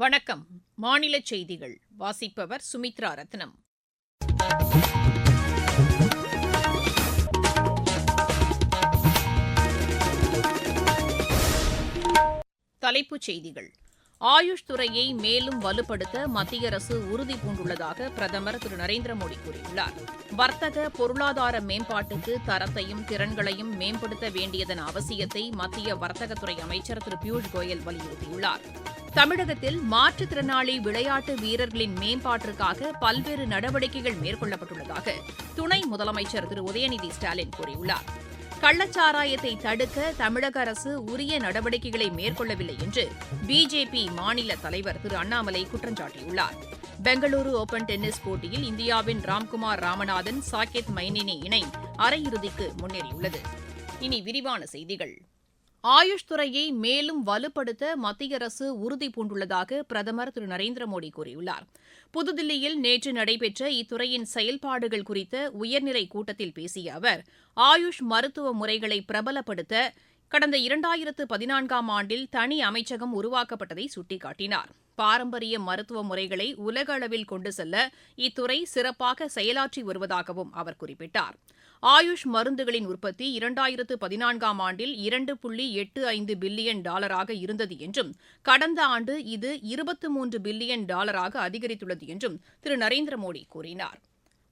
வணக்கம். மாநில செய்திகள். வாசிப்பவர் சுமித்ரா ரத்னம். தலைப்புச் செய்திகள். ஆயுஷ் துறையை மேலும் வலுப்படுத்த மத்திய அரசு உறுதி பூண்டுள்ளதாக பிரதமர் திரு நரேந்திர மோடி கூறியுள்ளார். வர்த்தக பொருளாதார மேம்பாட்டுக்கு தரத்தையும் திறன்களையும் மேம்படுத்த வேண்டியதன் அவசியத்தை மத்திய வர்த்தகத்துறை அமைச்சர் திரு பியூஷ் கோயல் வலியுறுத்தியுள்ளார். தமிழகத்தில் மாற்றுத்திறனாளி விளையாட்டு வீரர்களின் மேம்பாட்டிற்காக பல்வேறு நடவடிக்கைகள் மேற்கொள்ளப்பட்டுள்ளதாக துணை முதலமைச்சர் திரு. உதயநிதி ஸ்டாலின் கூறியுள்ளார். கள்ளச்சாராயத்தை தடுக்க தமிழக அரசு உரிய நடவடிக்கைகளை மேற்கொள்ளவில்லை என்று பிஜேபி மாநில தலைவர் திரு. அண்ணாமலை குற்றம் சாட்டியுள்ளார் பெங்களூரு ஓபன் டென்னிஸ் போட்டியில் இந்தியாவின் ராம்குமார் ராமநாதன் சாகேத் மைனினி இணை அரையிறுதிக்கு முன்னேறியுள்ளது. இனி விரிவான செய்திகள். ஆயுஷ் துறையை மேலும் வலுப்படுத்த மத்திய அரசு உறுதி பூண்டுள்ளதாக பிரதமர் திரு நரேந்திர மோடி கூறியுள்ளார். புதுதில்லியில் நேற்று நடைபெற்ற இத்துறையின் செயல்பாடுகள் குறித்த உயர்நிலை கூட்டத்தில் பேசிய அவர் ஆயுஷ் மருத்துவ முறைகளை பிரபலப்படுத்த கடந்த இரண்டாயிரத்து பதினான்காம் ஆண்டில் தனி அமைச்சகம் உருவாக்கப்பட்டதை சுட்டிக்காட்டினார். பாரம்பரிய மருத்துவ முறைகளை உலக அளவில் கொண்டு செல்ல இத்துறை சிறப்பாக செயலாற்றி வருவதாகவும் அவர் குறிப்பிட்டார். ஆயுஷ் மருந்துகளின் உற்பத்தி இரண்டாயிரத்து பதினான்காம் ஆண்டில் இரண்டு புள்ளி எட்டு ஐந்து பில்லியன் டாலராக இருந்தது என்றும் கடந்த ஆண்டு இது இருபத்து மூன்று பில்லியன் டாலராக அதிகரித்துள்ளது என்றும் திரு. நரேந்திர மோடி கூறினார்.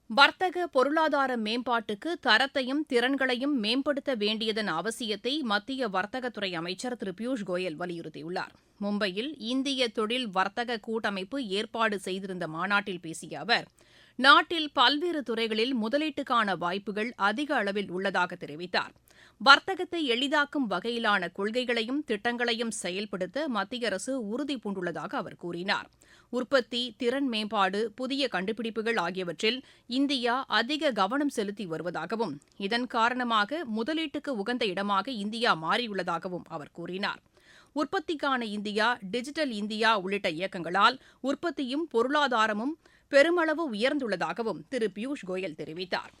வர்த்தக பொருளாதார மேம்பாட்டுக்கு தரத்தையும் திறன்களையும் மேம்படுத்த வேண்டியதன் அவசியத்தை மத்திய வர்த்தகத்துறை அமைச்சர் திரு. பியூஷ் கோயல் வலியுறுத்தியுள்ளார். மும்பையில் இந்திய தொழில் வர்த்தக கூட்டமைப்பு ஏற்பாடு செய்திருந்த மாநாட்டில் பேசிய அவர் நாட்டில் பல்வேறு துறைகளில் முதலீட்டுக்கான வாய்ப்புகள் அதிக அளவில் உள்ளதாக தெரிவித்தார். வர்த்தகத்தை எளிதாக்கும் வகையிலான கொள்கைகளையும் திட்டங்களையும் செயல்படுத்த மத்திய அரசு உறுதி பூண்டுள்ளதாக அவர் கூறினார். உற்பத்தி திறன் மேம்பாடு புதிய கண்டுபிடிப்புகள் ஆகியவற்றில் இந்தியா அதிக கவனம் செலுத்தி வருவதாகவும் இதன் காரணமாக முதலீட்டுக்கு உகந்த இடமாக இந்தியா மாறியுள்ளதாகவும் அவர் கூறினார். உற்பத்திக்கான இந்தியா டிஜிட்டல் இந்தியா உள்ளிட்ட இயக்கங்களால் உற்பத்தியும் பொருளாதாரமும் பெருமளவு உயர்ந்துள்ளதாகவும் திரு பியூஷ் கோயல் தெரிவித்தார்.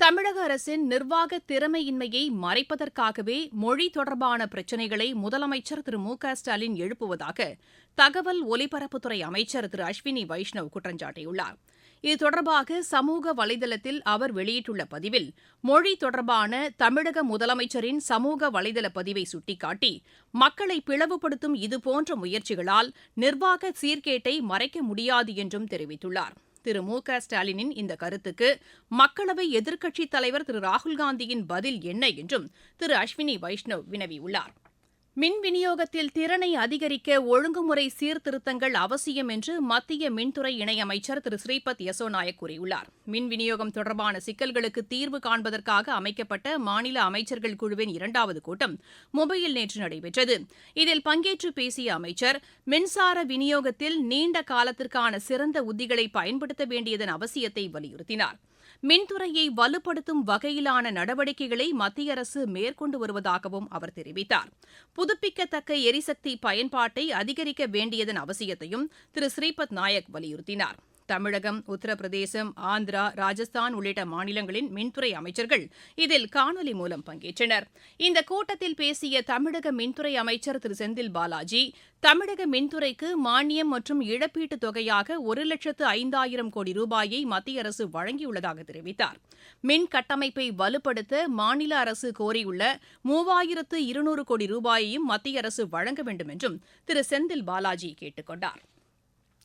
தமிழக அரசின் நிர்வாக திறமையின்மையை மறைப்பதற்காகவே மொழி தொடர்பான பிரச்சினைகளை முதலமைச்சர் திரு மு க ஸ்டாலின் எழுப்புவதாக தகவல் ஒலிபரப்புத்துறை அமைச்சர் திரு அஸ்வினி வைஷ்ணவ் குற்றம் சாட்டியுள்ளார். இது தொடர்பாக சமூக வலைதளத்தில் அவர் வெளியிட்டுள்ள பதிவில் மொழி தொடர்பான தமிழக முதலமைச்சரின் சமூக வலைதள பதிவை சுட்டிக்காட்டி மக்களை பிளவுபடுத்தும் இதுபோன்ற முயற்சிகளால் நிர்வாக சீர்கேட்டை மறைக்க முடியாது என்றும் தெரிவித்துள்ளார். திரு மு க ஸ்டாலினின் இந்த கருத்துக்கு மக்களவை எதிர்க்கட்சித் தலைவர் திரு ராகுல்காந்தியின் பதில் என்ன என்றும் திரு அஸ்வினி வைஷ்ணவ் வினவியுள்ளார். மின் விநியோகத்தில் திறனை அதிகரிக்க ஒழுங்குமுறை சீர்திருத்தங்கள் அவசியம் என்று மத்திய மின்துறை இணையமைச்சர் திரு. ஸ்ரீபத் யசோ நாயக் கூறியுள்ளார். மின் விநியோகம் தொடர்பான சிக்கல்களுக்கு தீர்வு காண்பதற்காக அமைக்கப்பட்ட மாநில அமைச்சர்கள் குழுவின் இரண்டாவது கூட்டம் மும்பையில் நேற்று நடைபெற்றது. இதில் பங்கேற்று பேசிய அமைச்சர் மின்சார விநியோகத்தில் நீண்ட காலத்திற்கான சிறந்த உத்திகளை பயன்படுத்த வேண்டியதன் அவசியத்தை வலியுறுத்தினார். மின்துறையை வலுப்படுத்தும் வகையிலான நடவடிக்கைகளை மத்திய அரசு மேற்கொண்டு வருவதாகவும் அவர் தெரிவித்தார். புதுப்பிக்கத்தக்க எரிசக்தி பயன்பாட்டை அதிகரிக்க வேண்டியதன் அவசியத்தையும் திரு. ஸ்ரீபத் நாயக் வலியுறுத்தினார். தமிழகம் உத்தரப்பிரதேசம் ஆந்திரா ராஜஸ்தான் உள்ளிட்ட மாநிலங்களின் மின்துறை அமைச்சர்கள் இதில் காணொலி மூலம் பங்கேற்றனர். இந்த கூட்டத்தில் பேசிய தமிழக மின்துறை அமைச்சர் திரு. செந்தில் பாலாஜி தமிழக மின்துறைக்கு மானியம் மற்றும் இழப்பீட்டுத் தொகையாக ஒரு லட்சத்து ஐந்தாயிரம் கோடி ரூபாயை மத்திய அரசு வழங்கியுள்ளதாக தெரிவித்தார். மின் கட்டமைப்பை வலுப்படுத்த மாநில அரசு கோரியுள்ள மூவாயிரத்து இருநூறு கோடி ரூபாயையும் மத்திய அரசு வழங்க வேண்டும் என்றும் திரு. செந்தில் பாலாஜி கேட்டுக் கொண்டாா்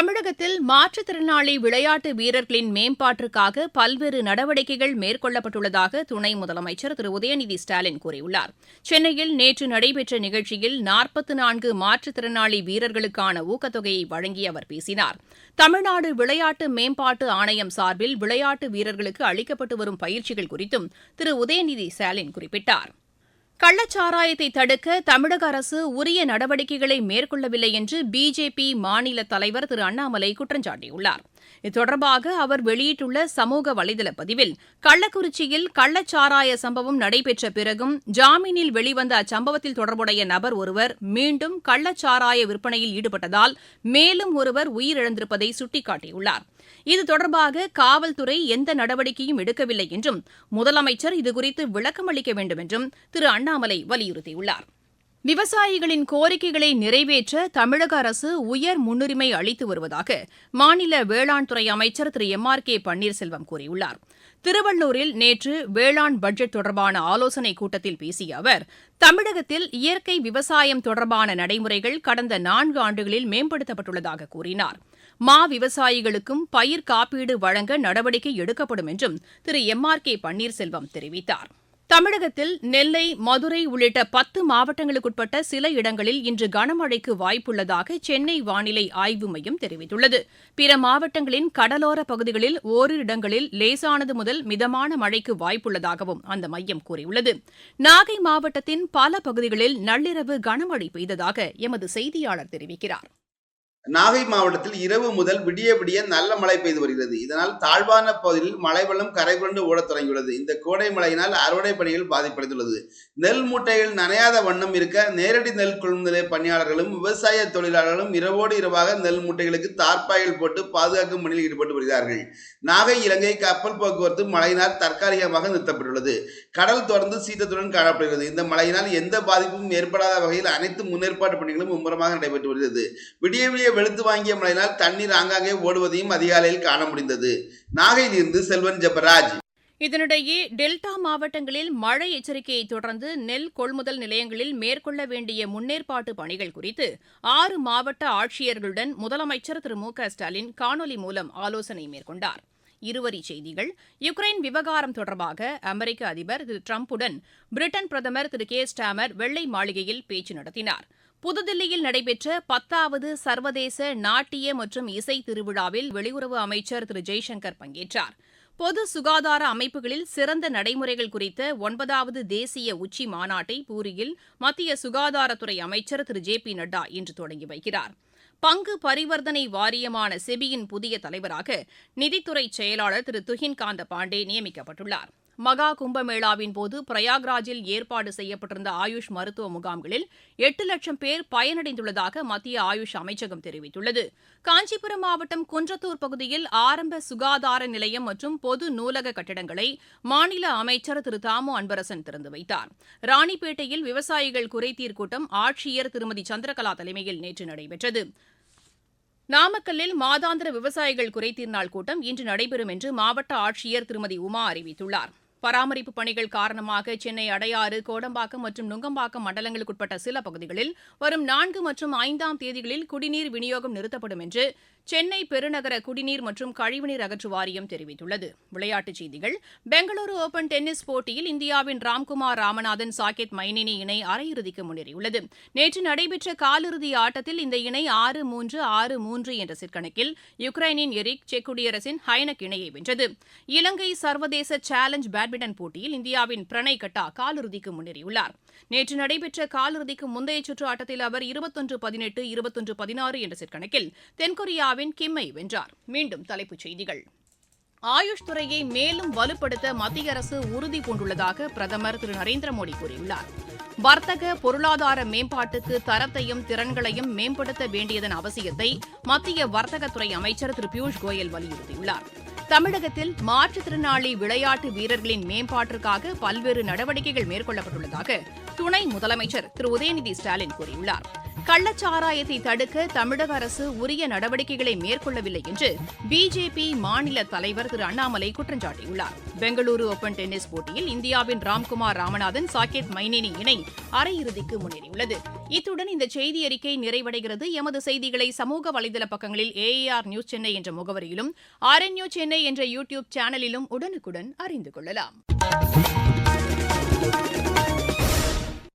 தமிழகத்தில் மாற்றுத்திறனாளி விளையாட்டு வீரர்களின் மேம்பாட்டிற்காக பல்வேறு நடவடிக்கைகள் மேற்கொள்ளப்பட்டுள்ளதாக துணை முதலமைச்சர் திரு. உதயநிதி ஸ்டாலின் கூறியுள்ளார். சென்னையில் நேற்று நடைபெற்ற நிகழ்ச்சியில் நாற்பத்து நான்கு மாற்றுத்திறனாளி வீரர்களுக்கான ஊக்கத்தொகையை வழங்கி அவர் பேசினார். தமிழ்நாடு விளையாட்டு மேம்பாட்டு ஆணையம் சார்பில் விளையாட்டு வீரர்களுக்கு அளிக்கப்பட்டு வரும் பயிற்சிகள் குறித்தும் திரு. உதயநிதி ஸ்டாலின் குறிப்பிட்டார். கள்ளச்சாராயத்தை தடுக்க தமிழக அரசு உரிய நடவடிக்கைகளை மேற்கொள்ளவில்லை என்று பிஜேபி மாநில தலைவர் திரு அண்ணாமலை குற்றம் சாட்டியுள்ளார். இது தொடர்பாக அவர் வெளியிட்டுள்ள சமூக வலைதள பதிவில் கள்ளக்குறிச்சியில் கள்ளச்சாராய சம்பவம் நடைபெற்ற பிறகும் ஜாமீனில் வெளிவந்த அச்சம்பவத்தில் தொடர்புடைய நபர் ஒருவர் மீண்டும் கள்ளச்சாராய விற்பனையில் ஈடுபட்டதால் மேலும் ஒருவர் உயிரிழந்திருப்பதை சுட்டிக்காட்டியுள்ளார். இது தொடர்பாக காவல்துறை எந்த நடவடிக்கையும் எடுக்கவில்லை என்றும் முதலமைச்சர் இதுகுறித்து விளக்கம் அளிக்க வேண்டும் என்றும் திரு அண்ணாமலை வலியுறுத்தியுள்ளார். விவசாயிகளின் கோரிக்கைகளை நிறைவேற்ற தமிழக அரசு உயர் முன்னுரிமை அளித்து வருவதாக மாநில வேளாண் துறை அமைச்சர் Thiru M R K Panneerselvam கூறியுள்ளார். திருவள்ளூரில் நேற்று வேளாண் பட்ஜெட் தொடர்பான ஆலோசனைக் கூட்டத்தில் பேசிய அவர் தமிழகத்தில் இயற்கை விவசாயம் தொடர்பான நடைமுறைகள் கடந்த நான்கு ஆண்டுகளில் மேம்படுத்தப்பட்டுள்ளதாக கூறினார். மா விவசாயிகளுக்கும் பயிர் காப்பீடு வழங்க நடவடிக்கை எடுக்கப்படும் என்றும் Thiru. M. R. K. Panneerselvam தெரிவித்தார். தமிழகத்தில் நெல்லை மதுரை உள்ளிட்ட பத்து மாவட்டங்களுக்குட்பட்ட சில இடங்களில் இன்று கனமழைக்கு வாய்ப்புள்ளதாக சென்னை வானிலை ஆய்வு மையம் தெரிவித்துள்ளது. பிற மாவட்டங்களின் கடலோர பகுதிகளில் ஓரிரு இடங்களில் லேசானது முதல் மிதமான மழைக்கு வாய்ப்புள்ளதாகவும் அந்த மையம் கூறியுள்ளது. நாகை மாவட்டத்தின் பல பகுதிகளில் நள்ளிரவு கனமழை பெய்ததாக எமது செய்தியாளர் தெரிவிக்கிறார். நாகை மாவட்டத்தில் இரவு முதல் விடிய விடிய நல்ல மழை பெய்து வருகிறது. இதனால் தாழ்வான பகுதியில் மழை வெள்ளம் கரை புரண்டு ஓடத் தொடங்கியுள்ளது. இந்த கோடை மழையினால் அறுவடை பணிகள் பாதிப்படைந்துள்ளது. நெல் மூட்டைகள் நனையாத வண்ணம் இருக்க நேரடி நெல் கொள்முதல் பணியாளர்களும் விவசாய தொழிலாளர்களும் இரவோடு இரவாக நெல் மூட்டைகளுக்கு தார்ப்பாய்கள் போட்டு பாதுகாக்கும் பணியில் ஈடுபட்டு வருகிறார்கள். நாகை இலங்கை கப்பல் போக்குவரத்து மழையினால் தற்காலிகமாக நிறுத்தப்பட்டுள்ளது. கடல் தொடர்ந்து சீற்றத்துடன் காணப்படுகிறது. இந்த மழையினால் எந்த பாதிப்பும் ஏற்படாத வகையில் அனைத்து முன்னேற்பாட்டு பணிகளும் மும்முரமாக நடைபெற்று வருகிறது. விடிய விடிய வெளுத்து வாங்கிய மழையினால் தண்ணீர் ஆங்காங்கே ஓடுவதையும் அதிகாலையில் காண முடிந்தது. நாகையிலிருந்து செல்வன் ஜெபராஜ். இதனிடையே டெல்டா மாவட்டங்களில் மழை எச்சரிக்கையை தொடர்ந்து நெல் கொள்முதல் நிலையங்களில் மேற்கொள்ள வேண்டிய முன்னேற்பாட்டு பணிகள் குறித்து ஆறு மாவட்ட ஆட்சியர்களுடன் முதலமைச்சர் திரு மு க ஸ்டாலின் காணொலி மூலம் ஆலோசனை மேற்கொண்டார். இருவரி செய்திகள். யுக்ரைன் விவகாரம் தொடர்பாக அமெரிக்க அதிபர் திரு டிரம்புடன் பிரிட்டன் பிரதமர் திரு கே. ஸ்டாமர் வெள்ளை மாளிகையில் பேச்சு நடத்தினார். புதுதில்லியில் நடைபெற்ற பத்தாவது சர்வதேச நாட்டிய மற்றும் இசை திருவிழாவில் வெளியுறவு அமைச்சர் திரு. ஜெய்சங்கர் பங்கேற்றார். பொது சுகாதார அமைப்புகளில் சிறந்த நடைமுறைகள் குறித்த ஒன்பதாவது தேசிய உச்சி மாநாட்டை பூரியில் மத்திய சுகாதாரத்துறை அமைச்சர் திரு. ஜே. பி. நட்டா இன்று தொடங்கி வைக்கிறார். பங்கு பரிவர்த்தனை வாரியமான செபியின் புதிய தலைவராக நிதித்துறை செயலாளர் திரு துஹின் காந்த பாண்டே நியமிக்கப்பட்டுள்ளார். மகா கும்பமேளாவின் போது பிரயாக்ராஜில் ஏற்பாடு செய்யப்பட்டிருந்த ஆயுஷ் மருத்துவ முகாம்களில் எட்டு லட்சம் பேர் பயனடைந்துள்ளதாக மத்திய ஆயுஷ் அமைச்சகம் தெரிவித்துள்ளது. காஞ்சிபுரம் மாவட்டம் குன்றத்தூர் பகுதியில் ஆரம்ப சுகாதார நிலையம் மற்றும் பொது நூலக கட்டிடங்களை மாநில அமைச்சர் திரு தாமோ அன்பரசன் திறந்து வைத்தார். ராணிப்பேட்டையில் விவசாயிகள் குறைதீர் கூட்டம் ஆட்சியர் திருமதி சந்திரகலா தலைமையில் நேற்று நடைபெற்றது. நாமக்கல்லில் மாதாந்திர விவசாயிகள் குறைதீர் நாள் கூட்டம் இன்று நடைபெறும் என்று மாவட்ட ஆட்சியர் திருமதி உமா அறிவித்துள்ளார். பராமரிப்பு பணிகள் காரணமாக சென்னை அடையாறு கோடம்பாக்கம் மற்றும் நுங்கம்பாக்கம் மண்டலங்களுக்குட்பட்ட சில பகுதிகளில் வரும் நான்கு மற்றும் ஐந்தாம் தேதிகளில் குடிநீர் விநியோகம் நிறுத்தப்படும் என்று சென்னை பெருநகர குடிநீர் மற்றும் கழிவுநீர் அகற்று வாரியம் தெரிவித்துள்ளது. விளையாட்டுச் செய்திகள். பெங்களூரு ஓபன் டென்னிஸ் போட்டியில் இந்தியாவின் ராம்குமார் ராமநாதன் சாகேத் மைனினி இணை அரையிறுதிக்கு முன்னேறியுள்ளது. நேற்று நடைபெற்ற காலிறுதி ஆட்டத்தில் இந்த இணை ஆறு மூன்று ஆறு மூன்று என்ற சிற்கணக்கில் யுக்ரைனின் எரிக் செக் குடியரசின் ஹைனக் இணையை வென்றது. இலங்கை சர்வதேச சேலஞ்ச் பேட் பேட்மிண்டன் போட்டியில் இந்தியாவின் பிரணய் கட்டா காலிறுதிக்கு முன்னேறியுள்ளார். நேற்று நடைபெற்ற காலிறுதிக்கு முந்தைய சுற்று ஆட்டத்தில் அவர் இருபத்தொன்று பதினெட்டு இருபத்தொன்று பதினாறு என்ற செட் கணக்கில் தென்கொரியாவின் கிம்மை வென்றார். மீண்டும் தலைப்புச் செய்திகள். ஆயுஷ் துறையை மேலும் வலுப்படுத்த மத்திய அரசு உறுதி பூண்டுள்ளதாக பிரதமர் திரு நரேந்திர மோடி கூறியுள்ளார். வர்த்தக பொருளாதார மேம்பாட்டுக்கு தரத்தையும் திறன்களையும் மேம்படுத்த வேண்டியதன் அவசியத்தை மத்திய வர்த்தகத்துறை அமைச்சர் திரு பியூஷ் கோயல் வலியுறுத்தியுள்ளார். தமிழகத்தில் மாற்றுத்திறனாளி விளையாட்டு வீரர்களின் மேம்பாட்டிற்காக பல்வேறு நடவடிக்கைகள் மேற்கொள்ளப்பட்டுள்ளதாக துணை முதலமைச்சர் திரு. உதயநிதி ஸ்டாலின் கூறியுள்ளார். கள்ளச்சாராயத்தை தடுக்க தமிழக அரசு உரிய நடவடிக்கைகளை மேற்கொள்ளவில்லை என்று பிஜேபி மாநில தலைவர் திரு அண்ணாமலை குற்றம் சாட்டியுள்ளார். பெங்களூரு ஓபன் டென்னிஸ் போட்டியில் இந்தியாவின் ராம்குமார் ராமநாதன் சாக்கெட் மைனேனி இணை அரையிறுதிக்கு முன்னேறியுள்ளது. இத்துடன் இந்த செய்தி அறிக்கை நிறைவடைகிறது. எமது செய்திகளை சமூக வலைதள பக்கங்களில் ஏஏஆர் நியூஸ் சென்னை என்ற முகவரியிலும் ஆர்என்யூ சென்னை என்ற யூடியூப் சேனலிலும் உடனுக்குடன் அறிந்து கொள்ளலாம்.